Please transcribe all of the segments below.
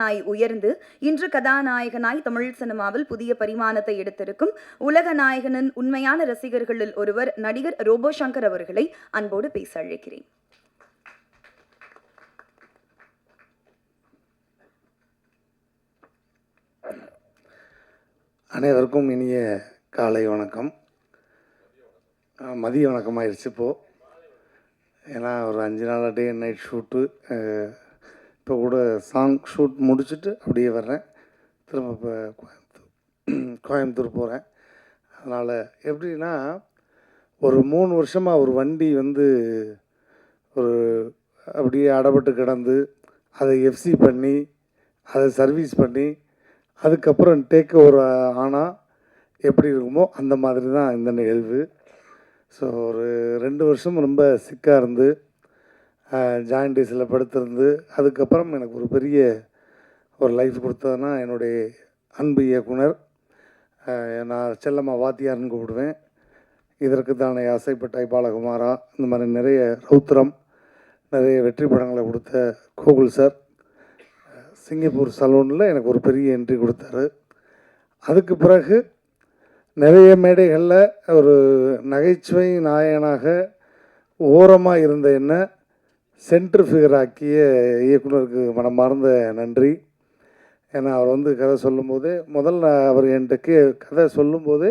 நாய் உயர்ந்து இன்று கதாநாயகனாய் தமிழ் சினிமாவில் புதிய பரிமாணத்தை எடுத்திருக்கும் உலக நாயகனின் உண்மையான ரசிகர்களில் ஒருவர் நடிகர் ரோபோ சங்கர் அவர்களை அன்போடு பேச அழைக்கிறேன். அனைவருக்கும் இனிய காலை வணக்கம். மதிய வணக்கம் ஆயிடுச்சு இப்போது ஏன்னா ஒரு அஞ்சு நாள் டே நைட் ஷூட்டு இப்போ கூட சாங் ஷூட் முடிச்சுட்டு அப்படியே வர்றேன். திரும்ப இப்போ கோயம்புத்தூர் கோயம்புத்தூர் போகிறேன் அதனால் எப்படின்னா ஒரு மூணு வருஷமாக ஒரு வண்டி வந்து ஒரு அப்படியே அடப்பட்டு கிடந்து அதை எஃப்சி பண்ணி அதை சர்வீஸ் பண்ணி அதுக்கப்புறம் டேக் ஓவர் ஆனால் எப்படி இருக்குமோ அந்த மாதிரி தான் இந்த நிகழ்வு. ஸோ ஒரு ரெண்டு வருஷம் ரொம்ப சிக்காக இருந்து ஜாயின்டிஸில் படுத்திருந்து அதுக்கப்புறம் எனக்கு ஒரு பெரிய ஒரு லைஃப் கொடுத்ததுன்னா என்னுடைய அன்பு இயக்குனர். நான் செல்லம்மா வாத்தியார்னு கூப்பிடுவேன். இதற்கு தானே ஆசைப்பட்டாய் பாலகுமாரா இந்த மாதிரி நிறைய ரௌத்திரம் நிறைய வெற்றி படங்களை கொடுத்த கோகுல் சார். சிங்கப்பூர் சலூனில் எனக்கு ஒரு பெரிய என்ட்ரி கொடுத்தாரு. அதுக்கு பிறகு நிறைய மேடைகளில் ஒரு நகைச்சுவை நாயகனாக ஓரமாக இருந்த என்ன சென்ட்ரு ஃபிகர் ஆக்கிய இயக்குனருக்கு மனமார்ந்த நன்றி. ஏன்னா அவர் வந்து கதை சொல்லும்போது முதல்ல அவர் என்கிட்ட கே கதை சொல்லும்போது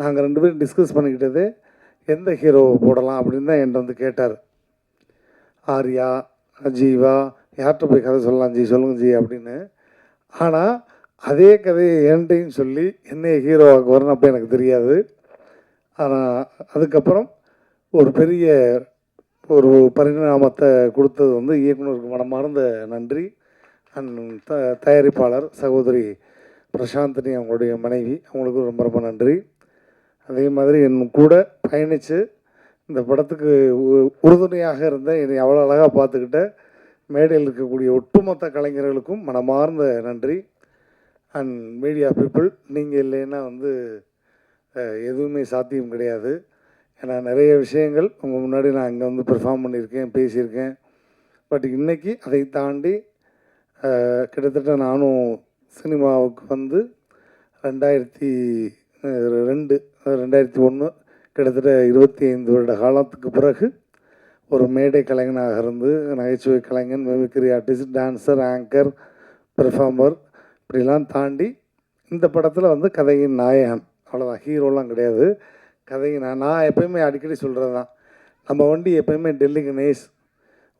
நாங்கள் ரெண்டு பேரும் டிஸ்கஸ் பண்ணிக்கிட்டது எந்த ஹீரோவை போடலாம்? அப்படின்னு தான் என்கிட்ட வந்து கேட்டார். ஆர்யா ஜீவா யார்கிட்ட போய் கதை சொல்லலாம் ஜி சொல்லுங்கள் ஜி அப்படின்னு. ஆனால் அதே கதையை என்கிட்டையும் சொல்லி என்னைய ஹீரோவாக்கு வரணும் அப்போ எனக்கு தெரியாது. ஆனால் அதுக்கப்புறம் ஒரு பெரிய ஒரு பரிணாமத்தை கொடுத்தது வந்து இயக்குனருக்கு மனமார்ந்த நன்றி. அண்ட் த தயாரிப்பாளர் சகோதரி பிரசாந்தினி அவங்களுடைய மனைவி அவங்களுக்கும் ரொம்ப ரொம்ப நன்றி. அதே மாதிரி என் கூட பயணித்து இந்த படத்துக்கு உ- உறுதுணையாக இருந்த என்னை அவ்வளோ அழகாக பார்த்துக்கிட்ட மேடையில் இருக்கக்கூடிய ஒட்டுமொத்த கலைஞர்களுக்கும் மனமார்ந்த நன்றி. அண்ட் மீடியா பீப்புள் நீங்கள் இல்லைன்னா வந்து எதுவுமே சாத்தியம் கிடையாது. ஏன்னா நிறைய விஷயங்கள் உங்கள் முன்னாடி நான் அங்கே வந்து பெர்ஃபார்ம் பண்ணியிருக்கேன் பேசியிருக்கேன். பட் இன்னைக்கு அதை தாண்டி கிட்டத்தட்ட நானும் சினிமாவுக்கு வந்து ரெண்டாயிரத்தி ரெண்டு ரெண்டாயிரத்தி ஒன்று கிட்டத்தட்ட இருபத்தி ஐந்து வருட காலத்துக்கு பிறகு ஒரு மேடை கலைஞனாக இருந்து நகைச்சுவை கலைஞன் mimicry artist dancer anchor performer இப்படிலாம் தாண்டி இந்த படத்தில் வந்து கதையின் நாயகன். அவ்வளோதான் ஹீரோலாம் கிடையாது. கதையின் நான் நான் எப்பயுமே அடிக்கடி சொல்கிறது தான் நம்ம வண்டி எப்பயுமே டெல்லி கணேஷ்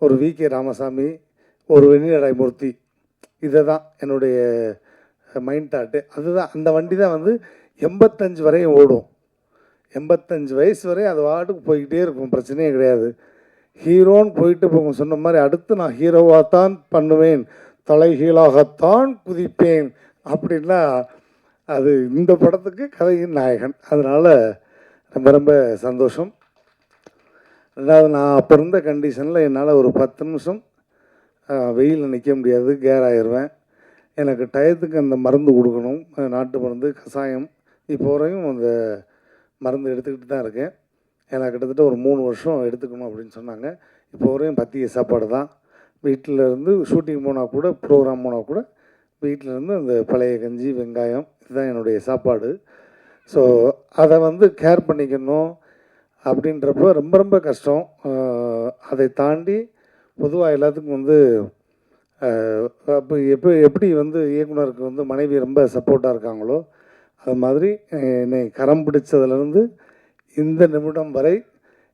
ஒரு வி. கே. ராமசாமி ஒரு வெண்ணிலடாய்மூர்த்தி இதை தான் என்னுடைய மைண்ட் தாட்டு அதுதான் அந்த வண்டி தான் வந்து எண்பத்தஞ்சு வரையும் ஓடும். எண்பத்தஞ்சு வயசு வரையும் அது வாட்டுக்கு போய்கிட்டே இருக்கும் பிரச்சனையே கிடையாது. ஹீரோன்னு போயிட்டு போங்க சொன்ன மாதிரி அடுத்து நான் ஹீரோவாக தான் பண்ணுவேன் தலைகீழாகத்தான் குதிப்பேன் அப்படின்னா அது இந்த படத்துக்கு கதையின் நாயகன். அதனால் ரொம்ப ரொம்ப சந்தோஷம். ரெண்டாவது நான் அப்போ இருந்த கண்டிஷனில் என்னால் ஒரு பத்து நிமிஷம் வெயிலில் நிற்க முடியாது கேர் ஆயிடுவேன் எனக்கு டயத்துக்கு அந்த மருந்து கொடுக்கணும் நாட்டு மருந்து கஷாயம் இப்போ வரையும் அந்த மருந்து எடுத்துக்கிட்டு தான் இருக்கேன். ஏன்னா கிட்டத்தட்ட ஒரு மூணு வருஷம் எடுத்துக்கணும் அப்படின்னு சொன்னாங்க. இப்போ வரையும் பத்திய சாப்பாடு தான். வீட்டில் இருந்து ஷூட்டிங் போனால் கூட ப்ரோக்ராம் போனால் கூட வீட்டில் இருந்து அந்த பழைய கஞ்சி வெங்காயம் இதுதான் என்னுடைய சாப்பாடு. ஸோ அதை வந்து கேர் பண்ணிக்கணும் அப்படின்றப்ப ரொம்ப ரொம்ப கஷ்டம். அதை தாண்டி பொதுவாக எல்லாத்துக்கும் வந்து அப்போ எப்போ எப்படி வந்து இயக்குனருக்கு வந்து மனைவி ரொம்ப சப்போர்ட்டாக இருக்காங்களோ அது மாதிரி என்னை கரம் பிடிச்சதுலேருந்து இந்த நிமிடம் வரை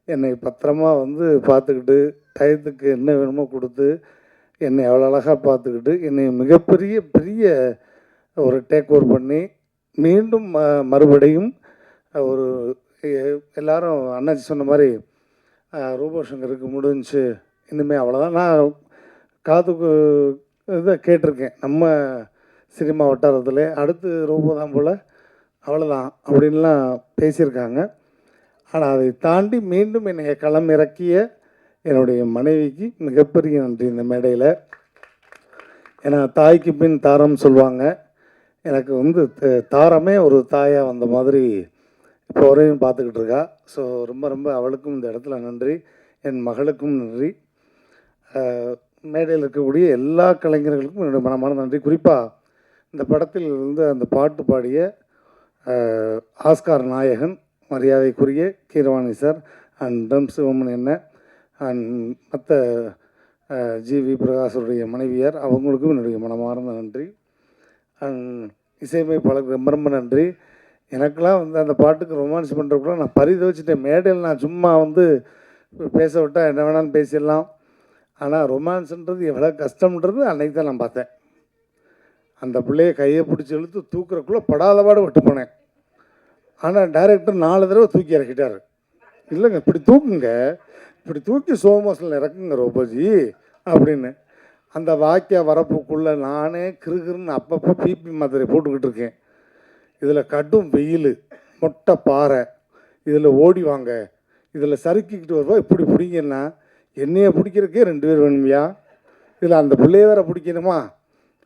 என்னை பத்திரமா வந்து பார்த்துக்கிட்டு டயத்துக்கு என்ன வேணுமோ கொடுத்து என்னை அவ்வளோ அழகாக பார்த்துக்கிட்டு என்னை மிகப்பெரிய பெரிய ஒரு டேக் ஓவர் பண்ணி மீண்டும் ம மறுபடியும் ஒரு எல்லாரும் அண்ணாச்சி சொன்ன மாதிரி ரூபோ சங்கருக்கு முடிஞ்சுச்சு இனிமேல் அவ்வளோதான் நான் காதுக்கு இதை கேட்டிருக்கேன் நம்ம சினிமா வட்டாரத்தில். அடுத்து ரூபோ தான் போல் அவ்வளோதான் அப்படின்லாம் பேசியிருக்காங்க. ஆனால் அதை தாண்டி மீண்டும் என்னை களம் இறக்கிய என்னுடைய மனைவிக்கு மிகப்பெரிய நன்றி இந்த மேடையில். ஏன்னா தாய்க்கு பின் தாரம் சொல்லுவாங்க. எனக்கு வந்து த- தாரமே ஒரு தாயாக வந்த மாதிரி இப்போ வரையும் பார்த்துக்கிட்டு இருக்கா. ஸோ ரொம்ப ரொம்ப அவளுக்கும் இந்த இடத்துல நன்றி. என் மகளுக்கும் நன்றி. மேடையில் இருக்கக்கூடிய எல்லா கலைஞர்களுக்கும் என்னுடைய மனமான நன்றி. குறிப்பாக இந்த படத்தில் இருந்து அந்த பாட்டு பாடிய ஆஸ்கார் நாயகன் மரியாதைக்குரிய கீரவாணி சார் அண்ட் டம் சிவமன் என்ன அண்ட் மற்ற ஜி வி பிரகாஷருடைய மனைவியார் அவங்களுக்கும் என்னுடைய மனமார்ந்த நன்றி. இசையமைப்பாளருக்கு ரொம்ப ரொம்ப நன்றி. எனக்கெலாம் வந்து அந்த பாட்டுக்கு ரொமான்ஸ் பண்ணுறதுக்குள்ள நான் பரிதவிச்சிட்டேன். மேடையில் நான் சும்மா வந்து பேச விட்டால் என்ன வேணாலும் பேசிடலாம். ஆனால் ரொமான்ஸுன்றது எவ்வளோ கஷ்டம்ன்றது அன்றைக்கி தான் நான் பார்த்தேன். அந்த பிள்ளைய கையை பிடிச்சி இழுத்து தூக்குறக்குள்ளே படாத பாடு விட்டு போனேன். ஆனால் டைரக்டர் நாலு தடவை தூக்கி இறக்கிட்டார். இல்லைங்க இப்படி தூக்குங்க. இப்படி தூக்கி சோமோஸில் இறக்குங்க ரோபோஜி அப்படின்னு. அந்த வாக்கிய வரப்புக்குள்ளே நானே கிருகிருன்னு அப்பப்போ பிபி மாத்திரை போட்டுக்கிட்டு இருக்கேன். இதில் கடும் வெயில் மொட்டை பாறை இதில் ஓடி வாங்க இதில் சறுக்கிக்கிட்டு வருவா இப்படி பிடிங்கன்னா என்னையை பிடிக்கிறதுக்கே ரெண்டு பேர் வேணுமையா? இதில் அந்த பிள்ளைய வேற பிடிக்கணுமா?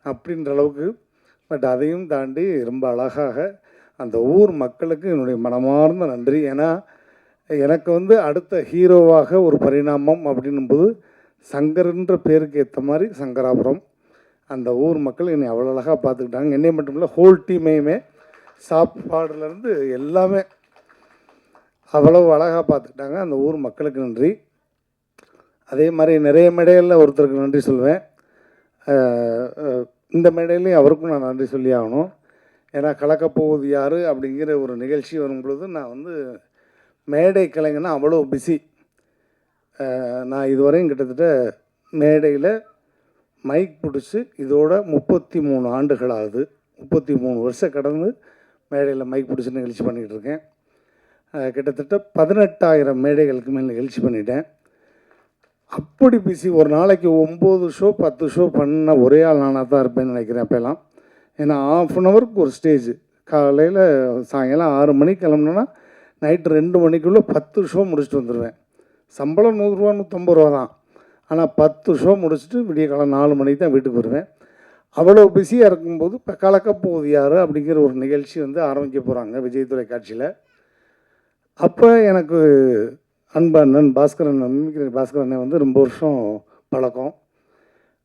அப்படின்ற அளவுக்கு பட் அதையும் தாண்டி ரொம்ப அழகாக அந்த ஊர் மக்களுக்கு என்னுடைய மனமார்ந்த நன்றி. ஏன்னா எனக்கு வந்து அடுத்த ஹீரோவாக ஒரு பரிணாமம் அப்படின்னும்போது சங்கர்ன்ற பேருக்கு ஏற்ற மாதிரி சங்கராபுரம் அந்த ஊர் மக்கள் என்னை அவ்வளோ அழகாக பார்த்துக்கிட்டாங்க. என்னை மட்டும் இல்லை ஹோல் டீமையுமே சாப்பாடுலேருந்து எல்லாமே அவ்வளவு அழகாக பார்த்துக்கிட்டாங்க. அந்த ஊர் மக்களுக்கு நன்றி. அதே மாதிரி நிறைய மேடைகளில் ஒருத்தருக்கு நன்றி சொல்லுவேன். இந்த மேடையிலையும் அவருக்கும் நான் நன்றி சொல்லி ஆகணும். ஏன்னா கலக்கப்போவது யார் அப்படிங்கிற ஒரு நிகழ்ச்சி வரும் பொழுது நான் வந்து மேடை கலைஞனா அவ்வளோ பிஸி நான் இதுவரையும் கிட்டத்தட்ட மேடையில் மைக் பிடிச்சி இதோட முப்பத்தி மூணு ஆண்டுகள் ஆகுது முப்பத்தி மூணு வருஷம் கடந்து மேடையில் மைக் பிடிச்சி நிகழ்ச்சி பண்ணிகிட்டு இருக்கேன். கிட்டத்தட்ட பதினெட்டாயிரம் மேடைகளுக்கு மேல் நிகழ்ச்சி பண்ணிட்டேன். அப்படி பிஸி ஒரு நாளைக்கு ஒம்பது ஷோ பத்து ஷோ பண்ண ஒரே ஆள் நானாக தான் இருப்பேன்னு நினைக்கிறேன் அப்போல்லாம். ஏன்னா ஆஃப் அன் ஹவருக்கு ஒரு ஸ்டேஜ் காலையில் சாயங்காலம் ஆறு மணிக்கு கிளம்புனோன்னா நைட்டு ரெண்டு மணிக்குள்ளே பத்து ஷோ முடிச்சுட்டு வந்துடுவேன் சம்பளம் நூறுரூவா நூற்றம்பது ரூபா தான். ஆனால் பத்து ஷோ முடிச்சுட்டு விடிய காலம் நாலு மணிக்கு தான் வீட்டுக்கு வருவேன். அவ்வளோ பிஸியாக இருக்கும்போது இப்போ கலக்க போகுது யார் அப்படிங்கிற ஒரு நிகழ்ச்சி வந்து ஆரம்பிக்க போகிறாங்க விஜய் தொலைக்காட்சியில். அப்போ எனக்கு அன்பு அண்ணன் பாஸ்கரன் மிமிக்ரி பாஸ்கர் அண்ணன் வந்து ரொம்ப வருஷம் பழக்கம்.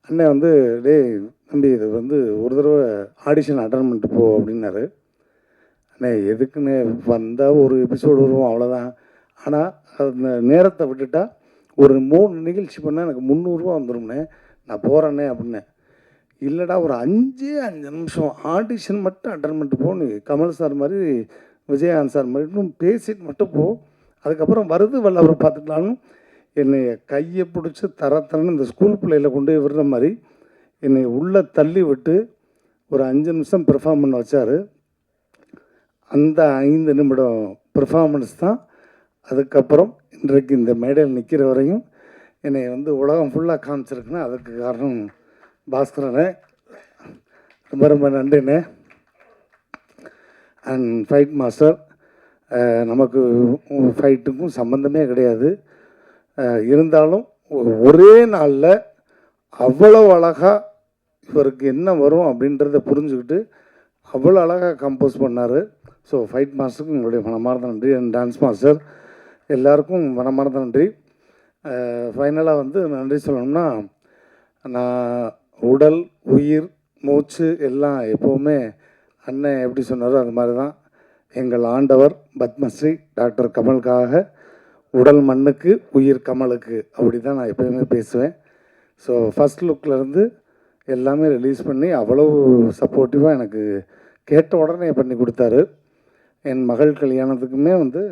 அண்ணன் வந்து டேய் தம்பி இது வந்து ஒரு தடவை ஆடிஷன் அட்டன் பண்ணிட்டு போ அப்படின்னாரு. அண்ணே எதுக்குன்னு வந்தால் ஒரு எபிசோடு வருவோம் அவ்வளோதான் ஆனால் அந்த நேரத்தை விட்டுட்டா ஒரு மூணு நிகழ்ச்சி பண்ணால் எனக்கு முந்நூறுரூவா வந்துடும்ண்ணே நான் போகிறேண்ணே அப்படின்னேன் இல்லைடா ஒரு அஞ்சு அஞ்சு நிமிஷம் ஆடிஷன் மட்டும் அட்டன் பண்ணிட்டு போ. நீ கமல் சார் மாதிரி விஜயகாந்த் சார் மாதிரி இன்னும் பேசிட்டு மட்டும் போ. அதுக்கப்புறம் வருது வல்லவரை பார்த்துக்கலான்னு என்னை கையை பிடிச்சி தரத்தரன்னு இந்த ஸ்கூல் பிள்ளையில கொண்டு போய் விடுற மாதிரி என்னை உள்ளே தள்ளி விட்டு ஒரு அஞ்சு நிமிஷம் பெர்ஃபார்ம் பண்ண வச்சார். அந்த ஐந்து நிமிடம் பெர்ஃபார்மன்ஸ் தான் அதுக்கப்புறம் இன்றைக்கு இந்த மேடையில் நிற்கிற வரையும் என்னை வந்து உலகம் ஃபுல்லாக காமிச்சிருக்குன்னா அதுக்கு காரணம் பாஸ்கரனே. ரொம்ப ரொம்ப நன்றிண்ணே. அண்ட் ஃபைட் மாஸ்டர் நமக்கு ஃபைட்டுக்கும் சம்மந்தமே கிடையாது. இருந்தாலும் ஒரே நாளில் அவ்வளோ அழகாக இவருக்கு என்ன வரும் அப்படின்றத புரிஞ்சுக்கிட்டு அவ்வளோ அழகாக கம்போஸ் பண்ணார். ஸோ ஃபைட் மாஸ்டருக்கு உங்களுடைய மனமார்ந்த நன்றி. அண்ட் டான்ஸ் மாஸ்டர் எல்லாருக்கும் மனமார்ந்த நன்றி. ஃபைனலாக வந்து நன்றி சொல்லணும்னா நான் உடல் உயிர் மூச்சு எல்லாம் எப்போவுமே அண்ணன் எப்படி சொன்னாரோ அது மாதிரி தான் எங்கள் ஆண்டவர் பத்மஸ்ரீ டாக்டர் கமலுக்காக உடல் மண்ணுக்கு உயிர் கமலுக்கு அப்படி தான் நான் எப்போயுமே பேசுவேன். ஸோ ஃபஸ்ட் லுக்லேருந்து எல்லாமே ரிலீஸ் பண்ணி அவ்வளோ சப்போர்ட்டிவாக எனக்கு கேட்ட உடனே பண்ணி கொடுத்தாரு. என் மகள் கல்யாணத்துக்குமே வந்து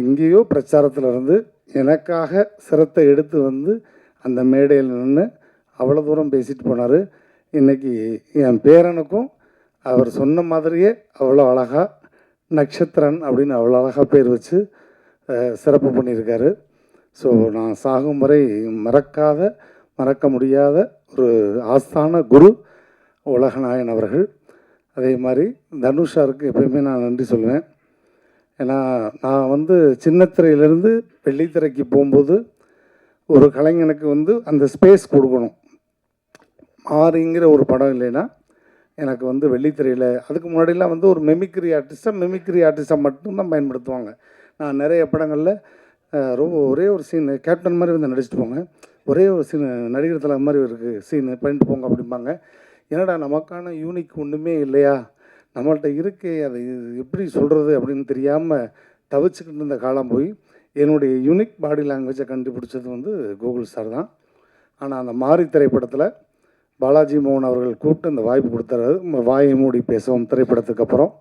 எங்கேயோ பிரச்சாரத்தில் இருந்து எனக்காக சிரத்தை எடுத்து வந்து அந்த மேடையில் நின்று அவ்வளோ தூரம் பேசிட்டு போனார். இன்றைக்கி என் பேரனுக்கும் அவர் சொன்ன மாதிரியே அவ்வளோ அழகாக நட்சத்திரன் அப்படின்னு அவ்வளோ அழகாக பேர் வச்சு சிறப்பு பண்ணியிருக்காரு. ஸோ நான் சாகும் வரை மறக்காத மறக்க முடியாத ஒரு ஆஸ்தான குரு உலகநாயன் அவர்கள். அதே மாதிரி தனுஷாருக்கு எப்பயுமே நான் நன்றி சொல்லுவேன். ஏன்னா நான் வந்து சின்னத்திரையிலேருந்து வெள்ளித்திரைக்கு போகும்போது ஒரு கலைஞனுக்கு வந்து அந்த ஸ்பேஸ் கொடுக்கணும். மாறிங்கிற ஒரு படம் இல்லைன்னா எனக்கு வந்து வெள்ளித்திரையில் அதுக்கு முன்னாடிலாம் வந்து ஒரு மெமிக்ரி ஆர்டிஸ்ட்டாக மெமிக்ரி ஆர்டிஸ்ட்டாக மட்டும்தான் பயன்படுத்துவாங்க. நான் நிறைய படங்களில் ரொம்ப ஒரே ஒரு சீன் கேப்டன் மாதிரி வந்து நடிச்சுட்டு போங்க. ஒரே ஒரு சீன் நடிகர் தலை மாதிரி இருக்குது சீனு பண்ணிட்டு போங்க அப்படிம்பாங்க. என்னடா நமக்கான யூனிக் ஒன்றுமே இல்லையா? நம்மள்கிட்ட இருக்கே அதை எப்படி சொல்கிறது அப்படின்னு தெரியாமல் தவிச்சுக்கிட்டு இருந்த காலம் போய் என்னுடைய யூனிக் பாடி லாங்குவேஜை கண்டுபிடிச்சது வந்து கூகுள் சார் தான். ஆனால் அந்த மாரி திரைப்படத்தில் பாலாஜி மோகன் அவர்கள் கூப்பிட்டு அந்த வாய்ப்பு கொடுத்தாரு. வாயை மூடி பேசுவோம் திரைப்படத்துக்கு அப்புறம்.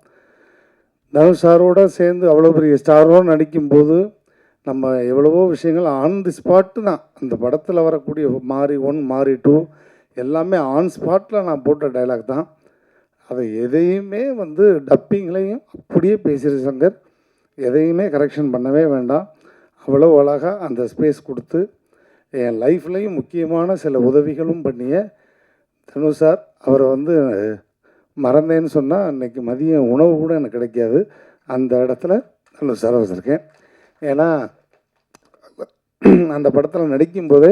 தனுஷ் சாரோடு சேர்ந்து அவ்வளோ பெரிய ஸ்டாரோடு நடிக்கும்போது நம்ம எவ்வளவோ விஷயங்கள் ஆன் தி ஸ்பாட்டு தான். அந்த படத்தில் வரக்கூடிய மாறி ஒன் மாறி டூ எல்லாமே ஆன் ஸ்பாட்டில் நான் போட்ட டைலாக் தான். அதை எதையுமே வந்து டப்பிங்லேயும் அப்படியே பேசுகிற சங்கர். எதையுமே கரெக்ஷன் பண்ணவே வேண்டாம். அவ்வளோ அழகாக அந்த ஸ்பேஸ் கொடுத்து என் லைஃப்லேயும் முக்கியமான சில உதவிகளும் பண்ணிய தனு சார் அவரை வந்து மறந்தேன்னு சொன்னால் அன்னைக்கு மதியம் உணவு கூட எனக்கு கிடைக்காது. அந்த இடத்துல தனு சார் வச்சுருக்கேன் ஏன்னா அந்த படத்தில் நடிக்கும்போதே போதே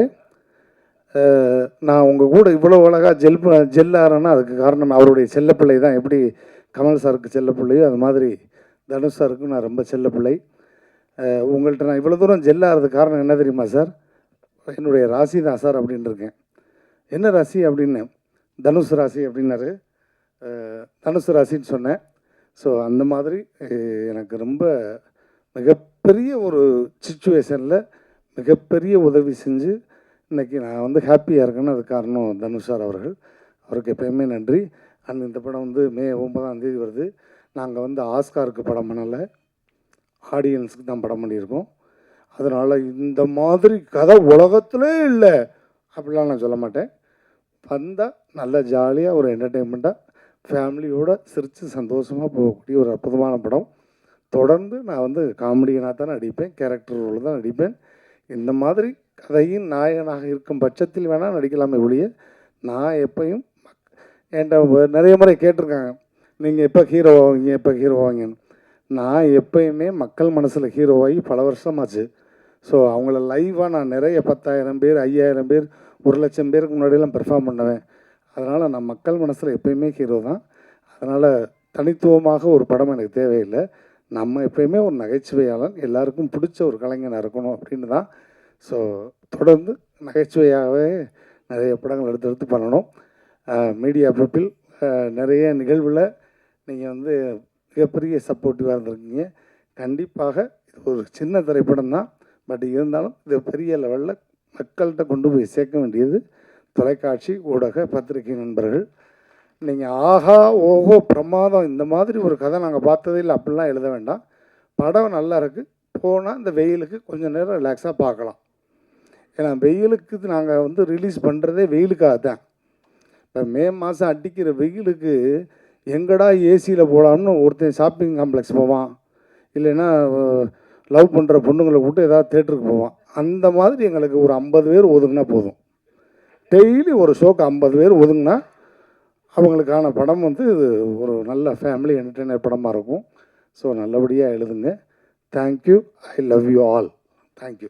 நான் உங்கள் கூட இவ்வளோ அழகாக ஜெல் ஜெல் அதுக்கு காரணம் அவருடைய செல்லப்பிள்ளை தான். எப்படி கமல் சாருக்கு செல்லப்பிள்ளையோ அது மாதிரி தனுஷ் சாருக்கும் நான் ரொம்ப செல்லப்பிள்ளை. உங்கள்கிட்ட நான் இவ்வளோ தூரம் ஜெல்லாகிறதுக்கு காரணம் என்ன தெரியுமா சார்? என்னுடைய ராசி தான் சார் அப்படின்னு இருக்கேன் என்ன ராசி அப்படின்னு? தனுஷ் ராசி அப்படின்னாரு. தனுஷ் ராசின்னு சொன்னேன். ஸோ அந்த மாதிரி எனக்கு ரொம்ப மிகப்பெரிய ஒரு சுச்சுவேஷனில் மிகப்பெரிய உதவி செஞ்சு இன்றைக்கி நான் வந்து ஹாப்பியாக இருக்கேன்னு அது காரணம் தனுஷ் சார் அவர்கள். அவருக்கு எப்பயுமே நன்றி. அண்ட் இந்த படம் வந்து மே ஒன்பதாம் தேதி வருது. நாங்கள் வந்து ஆஸ்காருக்கு படம் பண்ணலை. ஆடியன்ஸுக்கு தான் படம் பண்ணியிருக்கோம். அதனால் இந்த மாதிரி கதை உலகத்திலே இல்லை அப்படிலாம் நான் சொல்ல மாட்டேன். வந்தால் நல்ல ஜாலியாக ஒரு என்டர்டெயின்மெண்ட்டாக ஃபேமிலியோடு சிரித்து சந்தோஷமாக போகக்கூடிய ஒரு அற்புதமான படம். தொடர்ந்து நான் வந்து காமெடியனாக தான் நடிப்பேன் கேரக்டர் ரோல் தான் நடிப்பேன். இந்த மாதிரி கதையின் நாயகனாக இருக்கும் பட்சத்தில் வேணால் நடிக்கலாமே ஒழிய நான் எப்பையும் மக்- என்கிட்ட நிறைய முறை கேட்டிருக்காங்க. நீங்கள் எப்போ ஹீரோ ஆவீங்க எப்போ ஹீரோ ஆவீங்கன்னு. நான் எப்பயுமே மக்கள் மனசில் ஹீரோவாகி பல வருஷமாச்சு. ஸோ அவங்கள லைவாக நான் நிறைய பத்தாயிரம் பேர் ஐயாயிரம் பேர் ஒரு லட்சம் பேருக்கு முன்னாடியெல்லாம் பெர்ஃபார்ம் பண்ணுவேன். அதனால் நான் மக்கள் மனசில் எப்பயுமே ஹீரோ தான். அதனால் தனித்துவமாக ஒரு படம் எனக்கு தேவையில்லை. நம்ம எப்பயுமே ஒரு நகைச்சுவையாளன் எல்லாருக்கும் பிடிச்ச ஒரு கலைஞனாக இருக்கணும் அப்படின்னு தான் ஸோ தொடர்ந்து நகைச்சுவையாகவே நிறைய படங்கள் எடுத்து எடுத்து பண்ணணும். மீடியா பீப்பிள் நிறைய நிகழ்வில் நீங்கள் வந்து மிகப்பெரிய சப்போர்ட்டிவாக இருந்திருக்கீங்க. கண்டிப்பாக இது ஒரு சின்ன திரைப்படம் தான். பட் இருந்தாலும் இது பெரிய லெவலில் மக்கள்கிட்ட கொண்டு போய் சேர்க்க வேண்டியது தொலைக்காட்சி ஊடக பத்திரிகை நண்பர்கள். நீங்கள் ஆஹா ஓஹோ பிரமாதம் இந்த மாதிரி ஒரு கதை நாங்கள் பார்த்ததே இல்லை. அப்படிலாம் எழுத வேண்டாம். படம் நல்லா இருக்குது போனால் இந்த வெயிலுக்கு கொஞ்சம் நேரம் ரிலாக்ஸாக பார்க்கலாம். ஏன்னா வெயிலுக்கு நாங்கள் வந்து ரிலீஸ் பண்ணுறதே வெயிலுக்காக தான். இப்போ மே மாதம் அடிக்கிற வெயிலுக்கு எங்கடா ஏசியில் போகலாம்னு ஒருத்தன் ஷாப்பிங் காம்ப்ளெக்ஸ் போவான். இல்லைன்னா லவ் பண்ணுற பொண்ணுங்களை விட்டு ஏதாவது தேட்டருக்கு போவான். அந்த மாதிரி எங்களுக்கு ஒரு ஐம்பது பேர் ஒதுங்கினா போதும். டெய்லி ஒரு ஷோக்கு ஐம்பது பேர் ஒதுங்கினா அவங்களுக்கான படம் வந்து இது ஒரு நல்ல ஃபேமிலி என்டர்டெய்னர் படமாக இருக்கும். ஸோ நல்லபடியாக எழுதுங்க. Thank you I love you all thank you